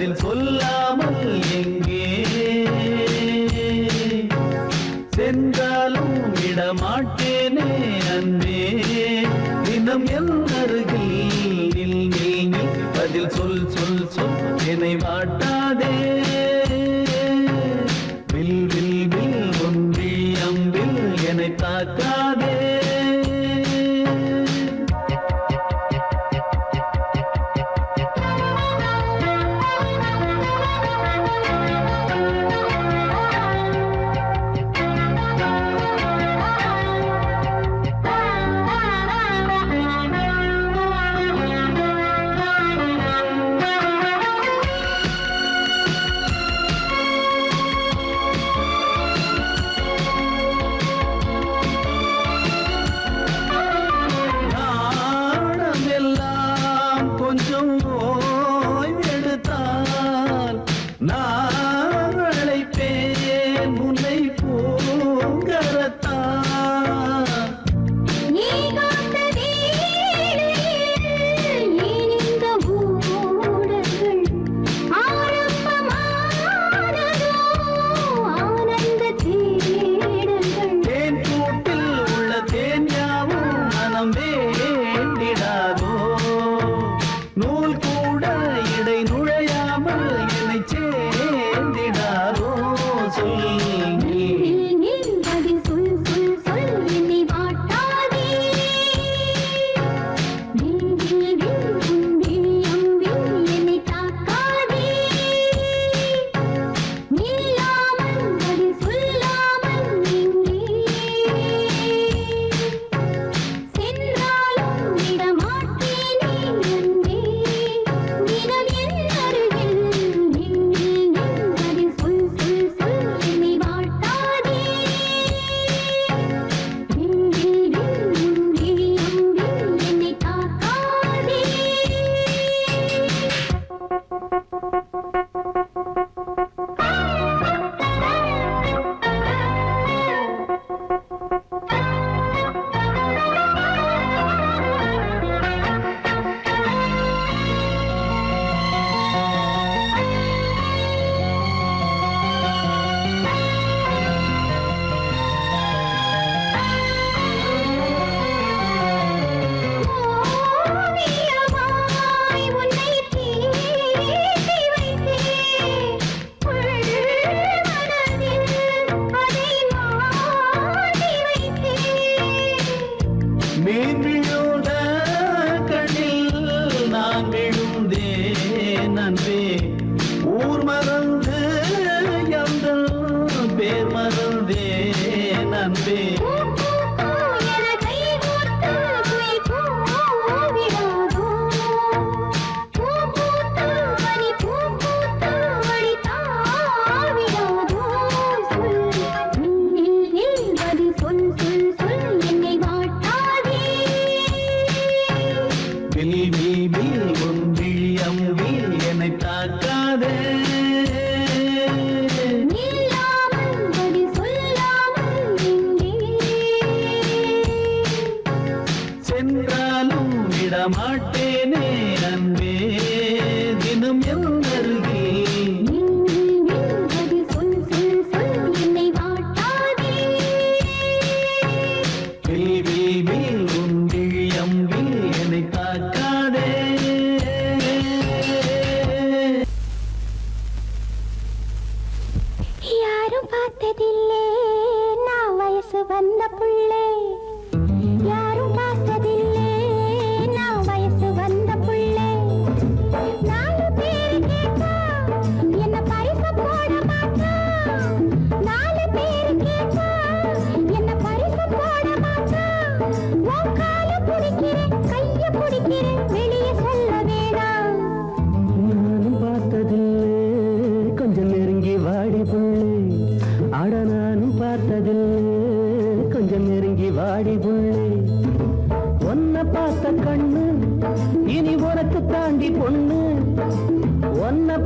என்பதில் சொல்லா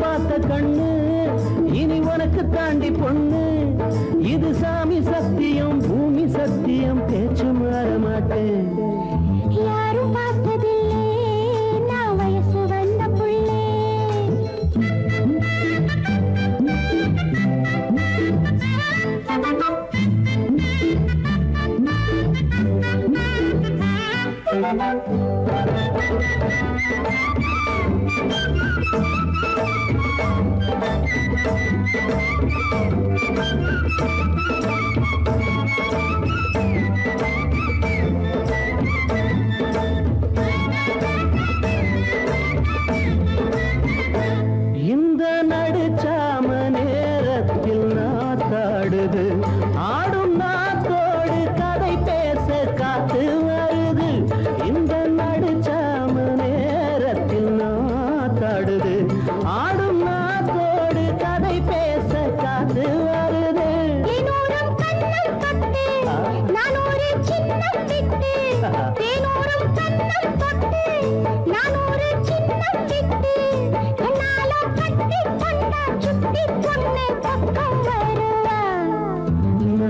பார்த்த கண்ணு இனி உனக்கு தாண்டி பொண்ணு இது சாமி சத்தியம் பூமி சத்தியம் பேச்சு மாற மாட்டேன் Thank you.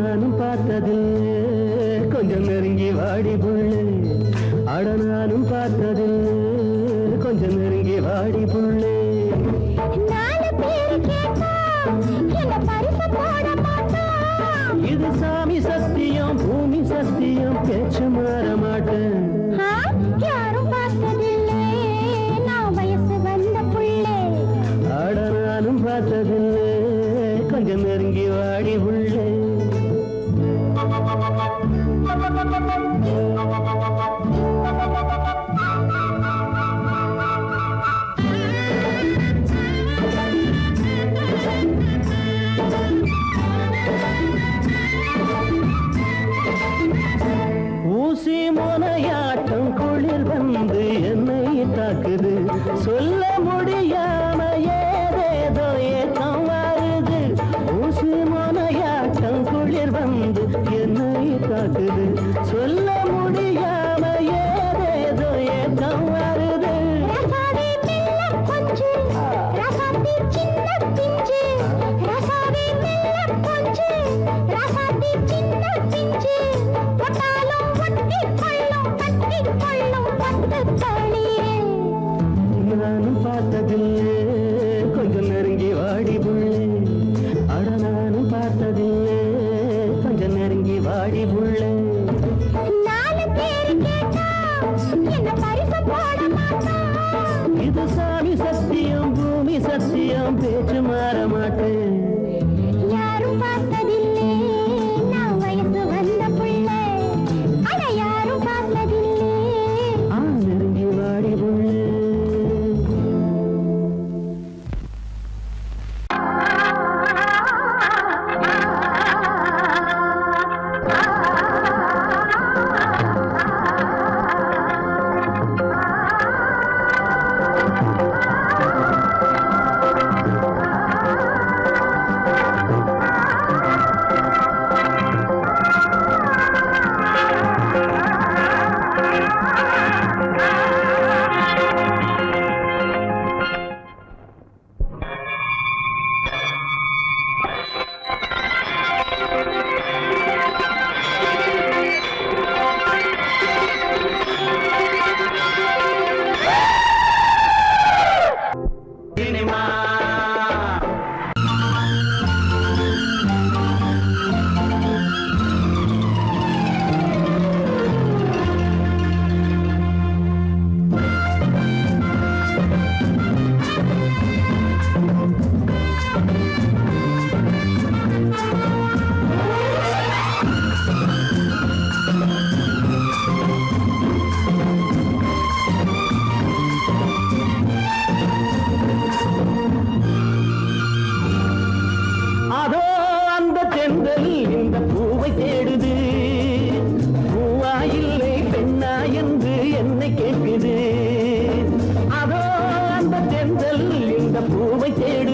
நானும் பார்த்ததில்லை. கொஞ்சம் நெருங்கி வாடி புள்ளு. அட நானும் பார்த்ததில்லை. கொஞ்சம் நெருங்கி வாடி புள்ளு. இது சாமி சத்தியம் பூமி சத்தியம் பேச்சு மாற மாட்டேன். ஊசி முனையாட்டம் குளிர் வந்து என்னை தாக்குது. சொல்ல முடியாம ஏதேதோ ஏக்கம் ஊசி முனையாட்டம் குளிர் வந்து என்னை அடிபுள்ள వచ్చేడు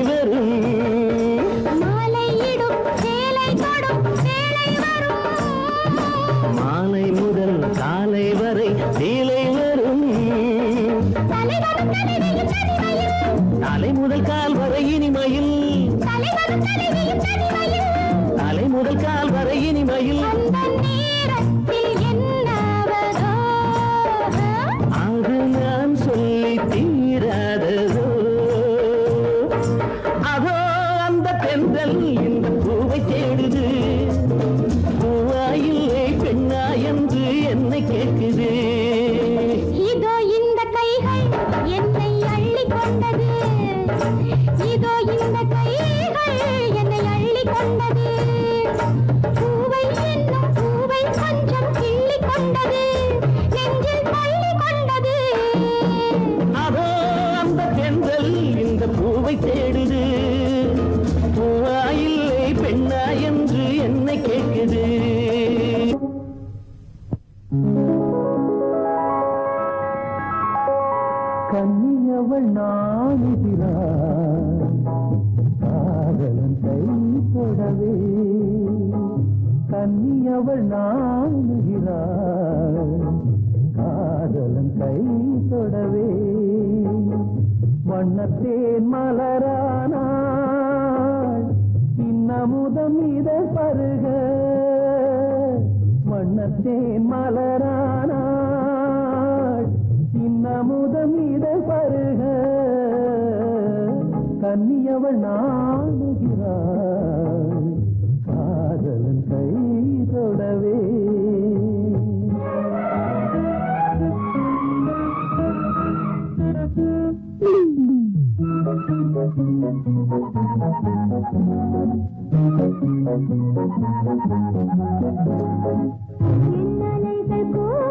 அவள் நாடுகிறாள் காதலன் கை தொடவே கன்னி அவள் நாடுகிறாள். காதலன் கை தொடவே வண்ணத்தேன் மலரானாள். இன்னமுதம் இதை பருக வண்ணத்தேன் மலர் கன்னி அவள் நாடுகிறாள். காதலன் கை தொடவே. என்னை